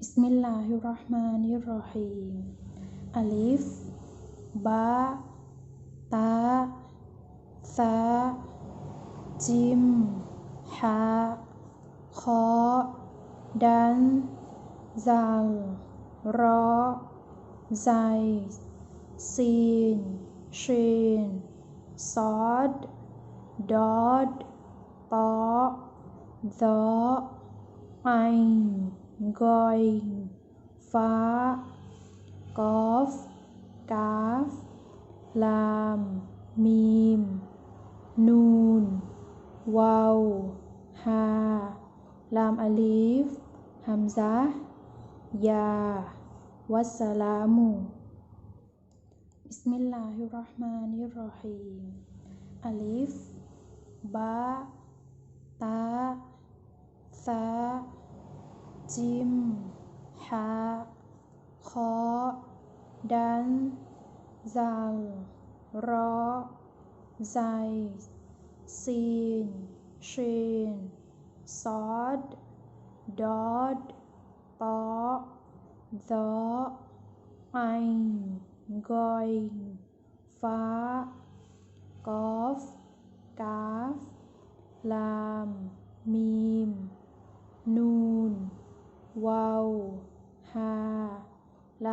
بسم الله الرحمن الرحيم ألف باء تاء ثاء جيم حاء خاء دال زال راء زاي سين شين صاد ضاد طاء ظاء عين กอยฟ้ากอฟกาฟ ลาม มีม นูนวาวฮาลามอลีฟฮัมซะยา วัสสลามุบิสมิลลาฮิรราะห์มานิรราะฮีมอลิฟบาตาซา จิมฮาคอดันซัลรอไซซีนชีนซอดดอดตอดอไอกอยฟ้ากอฟกาฟลาม มีม นู นวาวฮาล